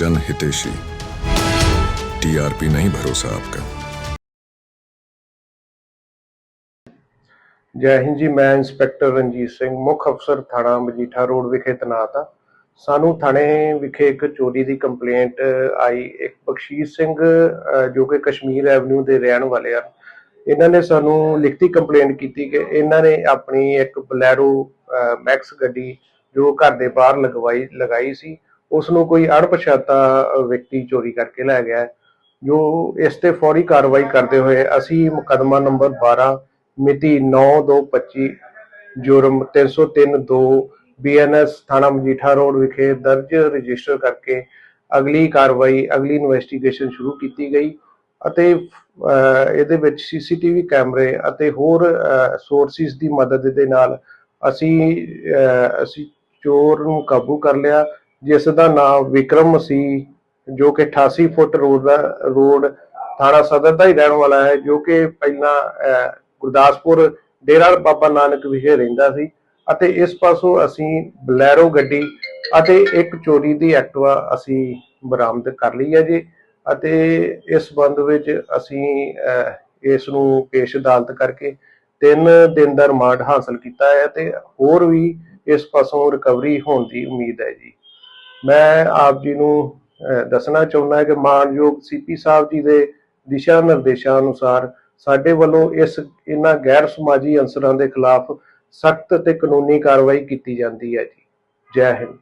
जन हितेशी टीआरपी नहीं भरोसा आपका ਜੈ ਹਿੰਦ ਜੀ ਮੈਂ ਇੰਸਪੈਕਟਰ ਰਣਜੀਤ ਸਿੰਘ ਮੁੱਖ ਅਫਸਰ ਥਾਣਾ ਮਜੀਠਾ ਰੋਡ ਵਿਖੇ ਤੈਨਾਤ ਹਾਂ ਸਾਨੂੰ ਥਾਣੇ ਵਿਖੇ ਇੱਕ ਚੋਰੀ ਦੀ ਕੰਪਲੇਂਟ ਆਈ ਇੱਕ ਬਖਸ਼ੀਸ਼ ਸਿੰਘ ਅਹ, ਜੋ ਕਿ ਕਸ਼ਮੀਰ ਐਵਨਿਊ ਦੇ ਰਹਿਣ ਵਾਲੇ ਹਨ ਇਹਨਾਂ ਨੇ ਸਾਨੂੰ ਲਿਖਤੀ ਕੰਪਲੇਂਟ ਕੀਤੀ ਕਿ ਇਹਨਾਂ ਨੇ ਆਪਣੀ ਇੱਕ ਬਲੈਰੋ ਅਹ, ਮੈਕਸ ਗੱਡੀ ਜੋ ਘਰ ਦੇ ਬਾਹਰ ਲਗਵਾਈ ਲਗਾਈ ਸੀ ਉਸ ਨੂੰ ਕੋਈ ਅਣਪਛਾਤਾ ਵਿਅਕਤੀ ਚੋਰੀ ਕਰਕੇ ਲੈ ਗਿਆ ਜੋ ਇਸ ਤੇ ਫੌਰੀ ਕਾਰਵਾਈ ਕਰਦੇ ਹੋਏ ਅਸੀਂ ਮੁਕੱਦਮਾ ਨੰਬਰ 12 ਮਿਤੀ 9225 ਜੁਰਮ 303 2 ਬੀਐਨਐਸ ਥਾਣਾ ਮਜੀਠਾ ਰੋਡ ਵਿਖੇ ਦਰਜ ਰਜਿਸਟਰ ਕਰਕੇ ਅਗਲੀ ਕਾਰਵਾਈ ਅਗਲੀ ਇਨਵੈਸਟੀਗੇਸ਼ਨ ਸ਼ੁਰੂ ਕੀਤੀ ਗਈ ਅਤੇ ਅਹ, ਇਹਦੇ ਵਿੱਚ ਸੀਸੀਟੀਵੀ ਕੈਮਰੇ ਅਤੇ ਹੋਰ ਸੋਰਸਿਸ ਦੀ ਮਦਦ ਦੇ ਨਾਲ ਅਸੀਂ ਅਸੀਂ ਚੋਰ ਨੂੰ ਕਾਬੂ ਕਰ ਲਿਆ। ਜਿਸ ਦਾ ਨਾਮ ਵਿਕਰਮ ਸੀ, ਜੋ ਕਿ 88 ਫੁੱਟ ਰੋਡ ਦਾ, ਰੋਡ ਥਾਣਾ ਸਦਰ ਦਾ ਹੀ ਰਹਿਣ ਵਾਲਾ ਹੈ, ਜੋ ਕਿ ਪਹਿਲਾਂ ਗੁਰਦਾਸਪੁਰ ਡੇਰਾ ਬਾਬਾ ਨਾਨਕ ਵਿਖੇ ਰਹਿੰਦਾ ਸੀ ਅਤੇ ਇਸ ਪਾਸੋਂ ਅਸੀਂ ਬਲੈਰੋ ਗੱਡੀ ਅਤੇ ਇੱਕ ਚੋਰੀ ਦੀ ਐਕਟਿਵਾ ਅਸੀਂ ਬਰਾਮਦ ਕਰ ਲਈ ਹੈ ਜੀ ਅਤੇ ਇਸ ਸੰਬੰਧ ਵਿੱਚ ਅਸੀਂ ਇਸ ਨੂੰ ਪੇਸ਼ ਅਦਾਲਤ ਕਰਕੇ 3 ਦਿਨ ਦਾ ਰਿਮਾਂਡ ਹਾਸਲ ਕੀਤਾ ਹੈ ਤੇ ਹੋਰ ਵੀ ਇਸ ਪਾਸੋਂ ਰਿਕਵਰੀ ਹੋਣ ਦੀ ਉਮੀਦ ਹੈ ਜੀ। ਮੈਂ ਆਪ ਜੀ ਨੂੰ ਅਹ, ਦੱਸਣਾ ਚਾਹੁੰਦਾ ਕਿ ਮਾਨਯੋਗ ਸੀਪੀ ਸਾਹਿਬ ਜੀ ਦੇ ਦਿਸ਼ਾ ਨਿਰਦੇਸ਼ਾਂ ਅਨੁਸਾਰ ਸਾਡੇ ਵੱਲੋਂ ਇਸ ਇਹਨਾਂ ਗੈਰ ਸਮਾਜੀ ਅੰਸਰਾਂ ਦੇ ਖਿਲਾਫ ਸਖਤ ਤੇ ਕਾਨੂੰਨੀ ਕਾਰਵਾਈ ਕੀਤੀ ਜਾਂਦੀ ਹੈ ਜੀ। ਜੈ ਹਿੰਦ।